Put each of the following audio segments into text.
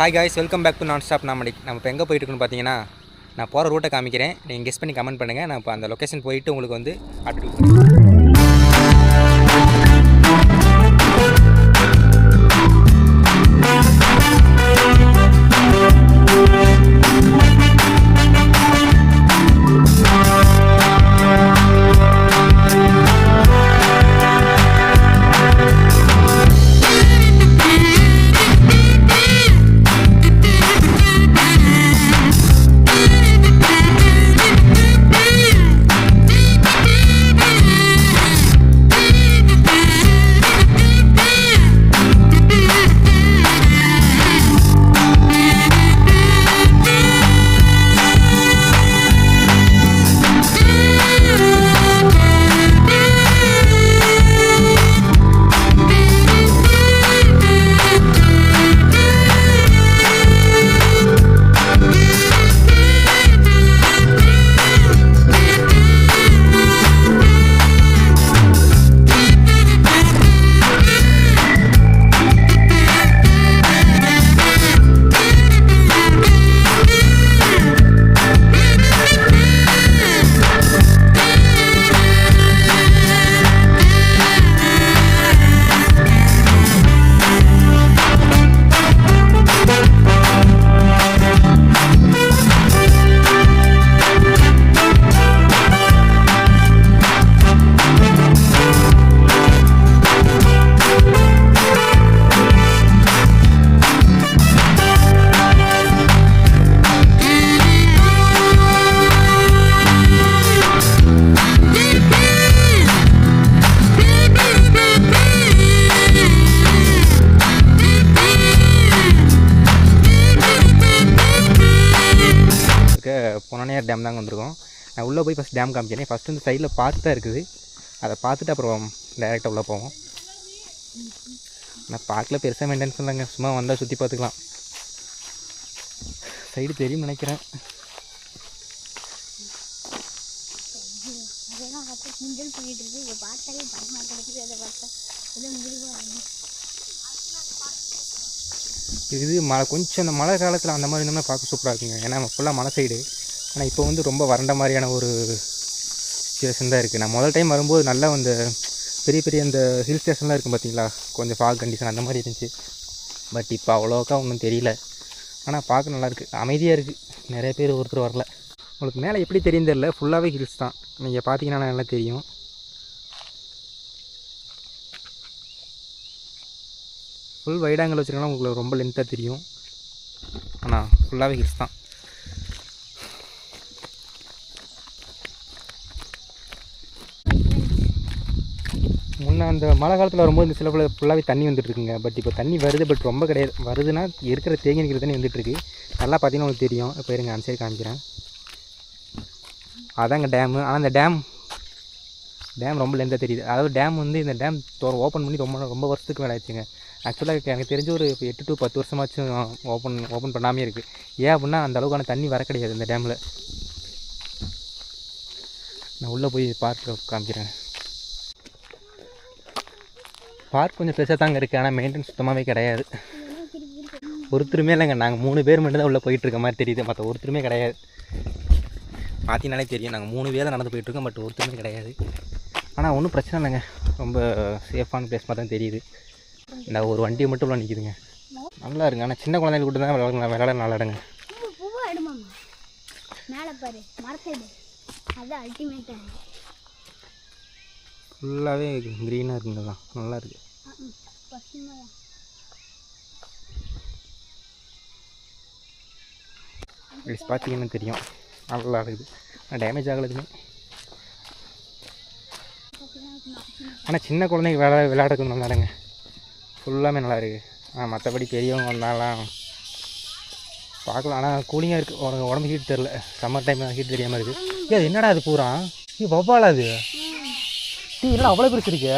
Hi guys welcome back to nonstop நாமடி நம்ம இப்போ எங்கே போயிட்டுருக்குன்னு பார்த்தீங்கன்னா நான் போகிற ரூட்டை காமிக்கிறேன். நீங்கள் கெஸ் பண்ணி கமெண்ட் பண்ணுங்கள் நான் இப்போ அந்த லொக்கேஷன் போயிட்டு உங்களுக்கு வந்து அப்டேட் டேம் தாங்க வந்திருக்கோம். நான் உள்ளே போய் ஃபஸ்ட் டேம் காமிக்கிறேன். ஃபஸ்ட்டு இந்த சைடில் பார்த்து தான் இருக்குது. அதை பார்த்துட்டு அப்புறம் டைரெக்டாக உள்ளே போவோம். நான் பார்க்கில் பெருசாக மெயின்டைன்ஸ் பண்ணலங்க. சும்மா வந்தால் சுற்றி பார்த்துக்கலாம். சைடு தெரியும் நினைக்கிறேன். இது மழை கொஞ்சம் அந்த மழை காலத்தில் அந்த மாதிரி இருந்தோம்னா பார்க்க சூப்பராக இருக்குங்க. ஏன்னா ஃபுல்லாக மலை சைடு ஆனால் இப்போ வந்து ரொம்ப வறண்ட மாதிரியான ஒரு சுச்சுவேஷன் தான் இருக்குது நான் முதல் டைம் வரும்போது நல்லா அந்த பெரிய பெரிய அந்த ஹில் ஸ்டேஷன்லாம் இருக்கும் பார்த்தீங்களா கொஞ்சம் ஃபாக் கண்டிஷன் அந்த மாதிரி இருந்துச்சு. பட் இப்போ அவ்வளோக்கா ஒன்றும் தெரியல. ஆனால் பார்க்க நல்லா இருக்குது அமைதியாக இருக்குது நிறைய பேர் ஒருத்தர் வரல. உங்களுக்கு மேலே எப்படி தெரியும் தெரில ஃபுல்லாகவே ஹில்ஸ் தான். நீங்கள் பார்த்தீங்கன்னா நல்லா தெரியும். ஃபுல் வைடாங்கல் வச்சுருக்கோன்னா உங்களுக்கு ரொம்ப லென்த்தாக தெரியும். ஆனால் ஃபுல்லாகவே ஹில்ஸ் தான். அந்த மழை காலத்தில் வரும்போது இந்த சில ஃபுல்லாகவே தண்ணி வந்துட்டுருக்குங்க பட் இப்போ தண்ணி வருது பட் ரொம்ப கிடையாது. வருதுன்னா இருக்கிற தேங்கி நிற்கிற தண்ணி வந்துட்டுருக்கு நல்லா பார்த்தீங்கன்னா உங்களுக்கு தெரியும். இப்போ இருங்க அந்த சைடு காமிக்கிறேன். அதாங்க டேமு ஆனால் அந்த டேம் டேம் ரொம்ப லெந்தாக தெரியுது. அதாவது டேம் வந்து இந்த டேம் ஓப்பன் பண்ணி ரொம்ப ரொம்ப வருஷத்துக்கு மேலே ஆயிடுச்சுங்க. ஆக்சுவலாக எனக்கு தெரிஞ்ச ஒரு எட்டு டு பத்து வருஷமாச்சும் ஓப்பன் ஓப்பன் பண்ணாமே இருக்குது ஏன் அப்படின்னா அந்த அளவுக்கான தண்ணி வர கிடையாது இந்த டேமில் நான் உள்ளே போய் பார்க்க காமிக்கிறேன். பார்க் கொஞ்சம் பெருசாக தாங்க இருக்குது ஆனால் மெயின்டெனன்ஸ் சுத்தமாகவே கிடையாது. ஒருத்தருமே இல்லைங்க. நாங்கள் மூணு பேர் மட்டும் தான் உள்ளே போயிட்டு இருக்க மாதிரி தெரியுது. மற்ற ஒருத்தருமே கிடையாது. பார்த்தீங்கனாலே தெரியும். நாங்கள் மூணு பேர் தான் நடந்து போயிட்டுருக்கோம். பட் ஒருத்தருமே கிடையாது. ஆனால் ஒன்றும் பிரச்சனை இல்லைங்க. ரொம்ப சேஃபான பிளேஸ் மாதிரி தான் தெரியுது. இந்த ஒரு வண்டி மட்டும் உள்ள நிற்கிதுங்க நல்லா இருங்க. ஆனால் சின்ன குழந்தைங்க கூட தான் விளாட நல்லா இடங்க மேலே பாரு. மரத்தை அது அல்டிமேட்டாக ஃபுல்லாகவே க்ரீனாக இருக்குங்க தான். நல்லா இருக்குது பார்த்தீங்கன்னா தெரியும். நல்லா இருக்குது. ஆனால் டேமேஜ் ஆகலதுமே. ஆனால் சின்ன குழந்தைங்க விளையாட விளையாடுறது நல்லா இடங்க ஃபுல்லாமே நல்லா இருக்குது ஆனால் மற்றபடி பெரியவங்க வந்தாலாம் பார்க்கலாம். ஆனால் கூலிங்காக இருக்குது உனக்கு உடம்பு ஹீட் தெரில சம்மர் டைம் ஹீட் தெரியாமல் இருக்குது ஏ அது என்னடா அது பூரா? ஏ வவ்வாலா அது? டீ அவ்வளோ பெருசு இருக்கு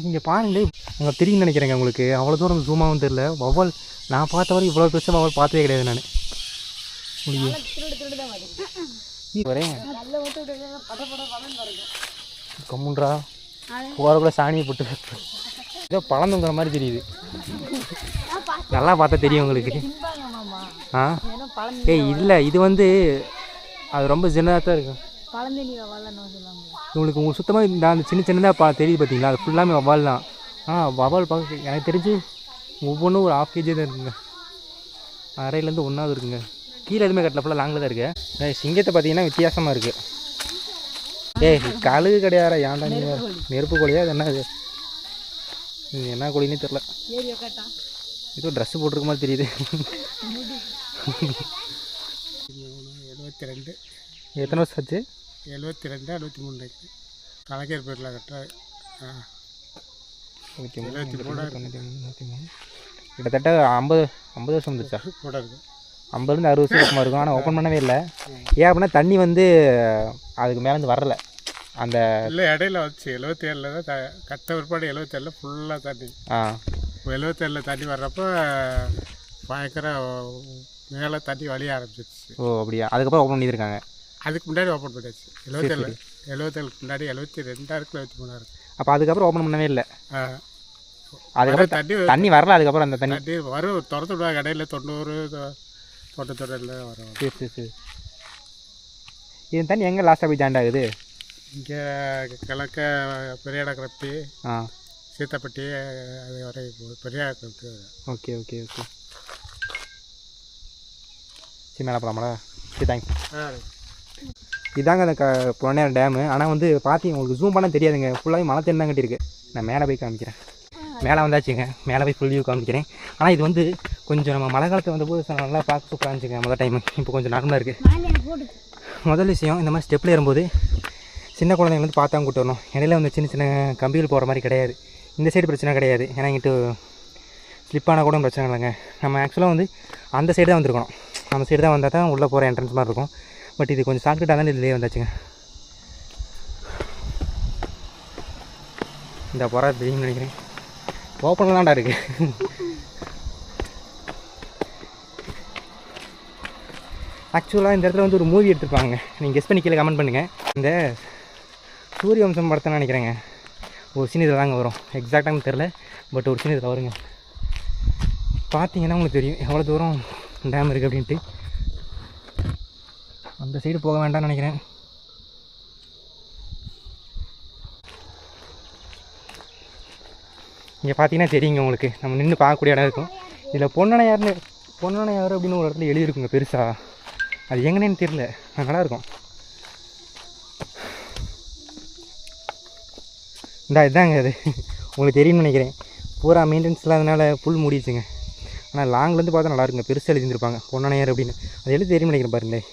இங்கே பாருங்களே உங்களுக்கு தெரியும்னு நினைக்கிறேங்க உங்களுக்கு. அவ்வளோ தூரம் ஜூமாகவும் தெரில வவ்வால் நான் பார்த்த வரைக்கும் இவ்வளோ பெருசாக வவ்வால் பார்த்ததே கிடையாது நான். முடியும் கம்முன்றா. போகிறக்குள்ள சாணியை போட்டு ஏதோ பழந்துங்கிற மாதிரி தெரியுது. நல்லா பார்த்தா தெரியும் உங்களுக்கு. ஆ? ஏய் இல்லை இது வந்து அது ரொம்ப சின்னதாக தான் இருக்கும். வரலன்னு சொல்லுவாங்க. உங்களுக்கு உங்களுக்கு சுத்தமாக இந்த அந்த சின்ன சின்னதாக பா தெரியுது பார்த்தீங்களா அது ஃபுல்லாமே வவால் தான். ஆ வவால் பார்க்க எனக்கு தெரிஞ்சு ஒவ்வொன்றும் ஒரு ஆஃப் கேஜி தான் இருக்குங்க. அரையிலேருந்து ஒன்றாவது இருக்குங்க. கீழே எதுவுமே கட்டல ஃபுல்லாக லாங்கில் தான் இருக்கு. ஏய், சிங்கத்தை பார்த்தீங்கன்னா வித்தியாசமாக இருக்குது ஏய் கழுகு கிடையாது ஏன்டா நீ? நெருப்பு கோழியா? அது என்ன இது? என்ன கோழின்னே தெரில ஏதோ ட்ரெஸ்ஸு போட்டிருக்க மாதிரி தெரியுது. எழுபத்தி ரெண்டு. எத்தனை வருஷம் ஆச்சு? எழுபத்தி ரெண்டு எழுபத்தி மூணு இருக்குது கணக்கேர் பேரில் கட்டுற ஆ. மூணு எழுபத்தி மூணு கிட்டத்தட்ட ஐம்பது ஐம்பது வருஷம் வந்துச்சா கூட இருக்குது ஐம்பதுலேருந்து அறுபது வருஷம் பக்கமாக இருக்கும். ஆனால் ஓப்பன் பண்ணவே இல்லை. ஏன் அப்படின்னா தண்ணி வந்து அதுக்கு மேலேருந்து வரல. அந்த இல்லை இடையில வந்துச்சு. எழுபத்தி ஏழில் தான் த கட்ட பிற்பாடு எழுபத்தேழில் ஃபுல்லாக தண்ணி. ஆ. எழுபத்தேழில் தண்ணி வர்றப்போ பயங்கர மேலே தண்ணி வழிய ஆரம்பிச்சிருச்சு. ஓ அப்படியா? அதுக்கப்புறம் ஓப்பன் பண்ணியிருக்காங்க. அதுக்கு முன்னாடி ஓப்பன் பண்ணியாச்சு. எழுபத்தேழு எழுபத்தேழுக்கு முன்னாடி எழுபத்தி ரெண்டாக இருக்குது எழுபத்தி இருக்குது அப்போ அதுக்கப்புறம் ஓப்பன் பண்ணவே இல்லை. ஆ. அதுக்கப்புறம் தண்ணி தண்ணி வரல அதுக்கப்புறம் அந்த தண்ணி? தண்ணி வரும் திறந்து விடுவாங்க. இடையில தொண்ணூறு தொ- தொண்ணூத்தொன்னில் வரும். சரி சரி சரி. இது தண்ணி எங்கே லாஸ்ட்டாக போய் ஜாயின் ஆகுது? இங்கே கிழக்க பெரிய கிளப்பி ஆ. சீத்தாப்பட்டி அது வரை பெரிய ஓகே ஓகே ஓகே. சரி மேலே போகலாமாடா சரி தேங்க்ஸ் இதாங்க அந்த க பொன்னேரம் டேமு ஆனால் வந்து பார்த்தீங்க உங்களுக்கு ஜூம் பண்ண தெரியாதுங்க. ஃபுல்லாகவே மலை தண்ணி தான் கட்டியிருக்கு நான் மேலே போய் காமிக்கிறேன். மேலே வந்தாச்சுங்க. மேலே போய் ஃபுல் வியூ காமிக்கிறேன். ஆனால் இது வந்து கொஞ்சம் நம்ம மழை காலத்தில் வந்தபோது நல்லா பார்க்க சூப்பராக இருந்துச்சுங்க. முதல் டைம் இப்போ கொஞ்சம் நார்மலாக இருக்குது முதல் விஷயம் இந்த மாதிரி ஸ்டெப்பில் ஏறும்போது சின்ன குழந்தைங்க வந்து பார்த்தா கூட்டு வரணும். இடையில வந்து சின்ன சின்ன கம்பிகள் போகிற மாதிரி கிடையாது. இந்த சைடு பிரச்சனை கிடையாது. ஏன்னா இங்கிட்டு ஸ்லிப்பான கூட பிரச்சனை இல்லைங்க. நம்ம ஆக்சுவலாக வந்து அந்த சைடு தான் வந்திருக்கணும். அந்த சைடு தான் வந்தால் தான் உள்ளே போகிற என்ட்ரன்ஸ் மாதிரி இருக்கும். பட் இது கொஞ்சம் ஷார்ட்கட்டாக தான் இதுலேயே வந்தாச்சுங்க. இந்த புறா தெரியும்னு நினைக்கிறேன். ஓப்பனில் தான்டா இருக்குது ஆக்சுவலாக இந்த இடத்துல வந்து ஒரு மூவி எடுத்திருப்பாங்க. நீங்கள் கெஸ் பண்ணி கீழே கமெண்ட் பண்ணுங்கள் இந்த சூரிய வம்சம் படத்தை நினைக்கிறேங்க. ஒரு சீன் இதில் தாங்க வரும். எக்ஸாக்டானு தெரில பட் ஒரு சீன் இதில் வருங்க. பார்த்தீங்கன்னா உங்களுக்கு தெரியும். எவ்வளோ தூரம் டேம் இருக்குது அப்படின்ட்டு. அந்த சைடு போக வேண்டாம்னு நினைக்கிறேன். இங்கே பார்த்தீங்கன்னா தெரியுங்க உங்களுக்கு. நம்ம நின்று பார்க்கக்கூடிய இடம் இருக்கும். இதில் பொன்னணையார்னு பொன்னணையார் அப்படின்னு ஒரு இடத்துல எழுதியிருக்குங்க பெருசாக அது எங்கன்னு தெரியல. அது நல்லா இருக்கும். இந்தா இதாங்க அது. உங்களுக்கு தெரியும்னு நினைக்கிறேன். பூரா மெயின்டெனன்ஸ் இல்லாதனால புல் மூடிடுச்சுங்க. ஆனால் லாங்லேருந்து பார்த்தா நல்லா இருக்குங்க. பெருசாக எழுதியிருப்பாங்க பொன்னணையார் அப்படின்னு. அது எழுதி தெரியும்னு நினைக்கிறேன் பாருங்களேன்.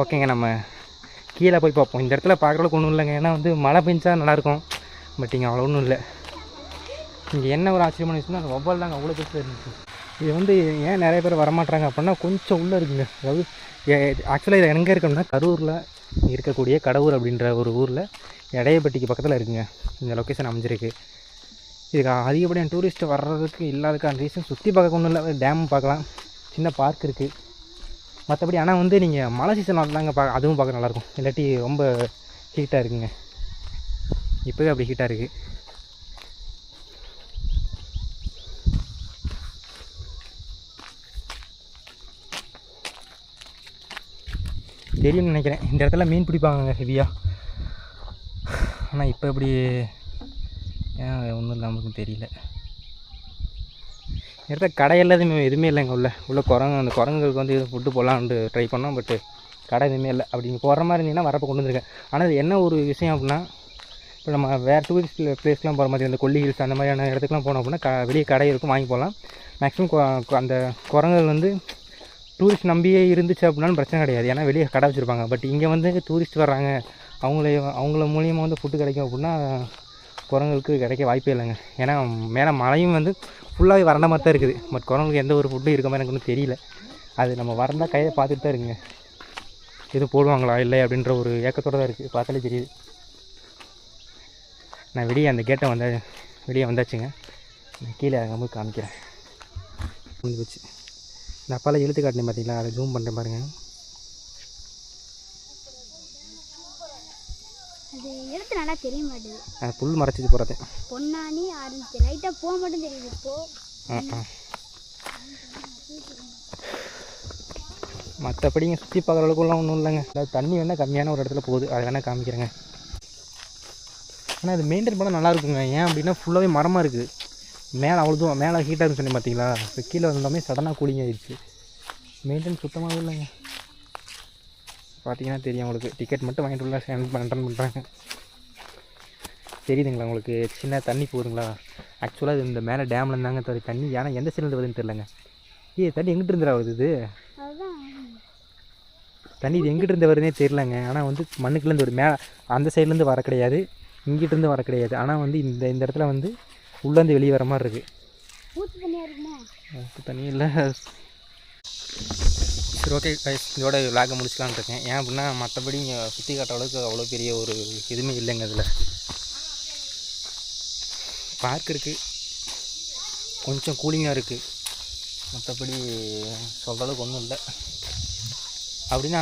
ஓகேங்க நம்ம கீழே போய் பார்ப்போம். இந்த இடத்துல பார்க்குறதுக்கு ஒன்றும் இல்லைங்க. ஏன்னா வந்து மழை பெஞ்சா நல்லாயிருக்கும். பட் இங்கே அவ்வளோ ஒன்றும் இல்லை. இங்கே என்ன ஒரு ஆச்சரியமான விஷயம்னா அது ஒவ்வொரு தாங்க அவ்வளோ பெருசாக இருந்துச்சு. இது வந்து ஏன் நிறைய பேர் வரமாட்டாங்க அப்படின்னா கொஞ்சம் உள்ளே இருக்குங்க. அதாவது ஆக்சுவலாக இது எங்கே இருக்கணும்னா கரூரில் இருக்கக்கூடிய கடவுர் அப்படின்ற ஒரு ஊரில் இடையப்பட்டிக்கு பக்கத்தில் இருக்குங்க. இந்த லொக்கேஷன் அமைஞ்சிருக்கு. இதுக்கு அதிகப்படியான டூரிஸ்ட் வர்றதுக்கு இல்லாததுக்கான ரீசன் சுற்றி பார்க்க ஒன்றும் இல்லை. டேம் பார்க்கலாம். சின்ன பார்க் இருக்குது மற்றபடி ஆனால் வந்து நீங்கள் மழை சீசன் தாங்க பார்க்க அதுவும் பார்க்க நல்லாயிருக்கும். இல்லாட்டி ரொம்ப ஹீட்டாக இருக்குங்க. இப்போவே அப்படி ஹீட்டாக இருக்குது தெரியும்னு நினைக்கிறேன். இந்த இடத்துல மீன் பிடிப்பாங்க ஹெவியாக ஆனால் இப்போ எப்படி ஏன் ஒன்றும் இல்லாமல் தெரியல. இந்த கடை எல்லாத்தையுமே எதுவுமே இல்லைங்க உள்ள. உள்ள குரங்கு அந்த குரங்குகளுக்கு வந்து ஃபுட்டு போடலான்ட்டு ட்ரை பண்ணோம் பட்டு கடை எதுவுமே இல்லை. அப்படி நீங்கள் போகிற மாதிரி இருந்தீங்கன்னா வரப்போ கொண்டு வந்துருக்கேன். ஆனால் இது என்ன ஒரு விஷயம் அப்படின்னா இப்போ நம்ம வேறு டூரிஸ்ட் பிளேஸ்லாம் போகிற மாதிரி இந்த கொல்லி ஹில்ஸ் அந்த மாதிரியான இடத்துக்குலாம் போனோம் அப்படின்னா க வெளியே கடை இருக்கும் வாங்கி போகலாம் மேக்ஸிமம் அந்த குரங்குகள் வந்து டூரிஸ்ட் நம்பியே இருந்துச்சு அப்படின்னாலும் பிரச்சனை கிடையாது. ஏன்னா வெளியே கடை வச்சுருப்பாங்க. பட் இங்கே வந்து டூரிஸ்ட் வர்றாங்க. அவங்கள அவங்கள மூலியமாக வந்து ஃபுட்டு கிடைக்கும் அப்படின்னா குரங்குகளுக்கு கிடைக்க வாய்ப்பே இல்லைங்க. ஏன்னா மேலே மழையும் வந்து ஃபுல்லாகவே வறண்ட மாதிரி தான் இருக்குது. பட் குரங்குக்கு எந்த ஒரு ஃபுட்டும் இருக்க மாதிரி எனக்கு ஒன்றும் தெரியல. அது நம்ம வறண்டா கையை பார்த்துட்டு தான் இருக்குங்க. எதுவும் போடுவாங்களா இல்லை அப்படின்ற ஒரு ஏக்கத்தோடு தான் இருக்குது. பார்த்தாலே தெரியுது. நான் வெளியே அந்த கேட்டை வந்த வெளியே வந்தாச்சுங்க. நான் கீழே இறங்காமல் காமிக்கிறேன். வந்து நான் இந்த அப்பால இழுத்து காட்டினேன் பார்த்தீங்களா அதை ஜூம் பண்ணுறேன் பாருங்கள் ஆனால் தெரிய மாட்டேது அந்த புல் மறைச்சிட்டு போகிறது பொன்னானி ஆரஞ்சு. லைட்டாக போக மட்டும் தெரியுது இப்போ. ஆ ஆ. மற்றபடி இங்கே சுற்றி பார்க்குற அளவுக்குலாம் ஒன்றும் இல்லைங்க. அதாவது தண்ணி வேணால் கம்மியான ஒரு இடத்துல போகுது. அதை வேணால் காமிக்கிறேங்க. ஆனால் அது மெயின்டைன் பண்ண நல்லா இருக்குங்க. ஏன் அப்படின்னா ஃபுல்லாகவே மரமாக இருக்குது மேலே அவ்வளோ மேலே ஹீட்டாக இருக்குன்னு சொன்னேன் பார்த்தீங்களா இப்போ கீழே வந்தோமே சடனாக கூலிங் ஆயிடுச்சு. மெயின்டைன் சுத்தமாகவே இல்லைங்க. பார்த்தீங்கன்னா தெரியும் உங்களுக்கு. டிக்கெட் மட்டும் வாங்கிட்டு உள்ள சென்ட் பண்ணுறாங்க தெரியுதுங்களா உங்களுக்கு? சின்ன தண்ணி போகுதுங்களா ஆக்சுவலாக இது இந்த மேலே டேமில் இருந்தாங்க தவிர தண்ணி ஏன்னா எந்த சைட்லேருந்து வருதுன்னு தெரிலங்க ஏ தண்ணி எங்கிட்டு இருந்துடா வருது இது? தண்ணி இது எங்கிட்டு இருந்து வருதுனே தெரிலங்க ஆனால் வந்து மண்ணுக்குள்ளேருந்து வருது. மேலே அந்த சைட்லேருந்து வர கிடையாது. இங்கிட்டு இருந்து வர கிடையாது. ஆனால் வந்து இந்த இந்த இடத்துல வந்து உள்ளேருந்து வெளியே வர மாதிரி இருக்குது ஊற்று தண்ணி இல்லை. சரி ஓகே இதோட விளாக முடிச்சுக்கலான்னு இருக்கேன். ஏன் அப்படின்னா மற்றபடி இங்கே சுற்றி காட்டுற அளவுக்கு அவ்வளோ பெரிய ஒரு எதுவுமே இல்லைங்க இதில். பார்க் இருக்குது கொஞ்சம் கூலிங்காக இருக்குது மற்றபடி சொல்கிற அளவுக்கு ஒன்றும் இல்லை. அப்படின்னா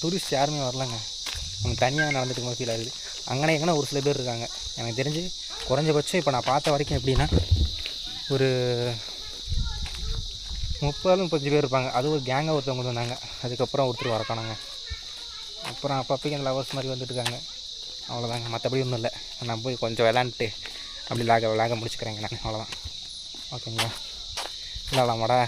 டூரிஸ்ட் யாருமே வரலங்க. அவங்க தனியாக நடந்துட்டு போது ஃபீல் ஆகுது. அங்கனே எங்கன்னா ஒரு சில பேர் இருக்காங்க. எனக்கு தெரிஞ்சு குறைஞ்சபட்சம் இப்போ நான் பார்த்த வரைக்கும் எப்படின்னா ஒரு முப்பது முப்பத்தஞ்சு பேர் இருப்பாங்க. அது ஒரு கேங்காக ஒருத்தவங்க வந்தாங்க. அதுக்கப்புறம் ஒருத்தர் வர காணாங்க அப்புறம் அப்பப்போக்கு அந்த லவர்ஸ் மாதிரி வந்துட்டு இருக்காங்க. அவ்வளோதாங்க மற்றபடி ஒன்றும் இல்லை. நான் போய் கொஞ்சம் விளாண்டுட்டு அப்படி லாக லாக முடிச்சுக்கிறேங்க நான். அவ்வளோதான் ஓகேங்களா? விளாடலாம் வாடா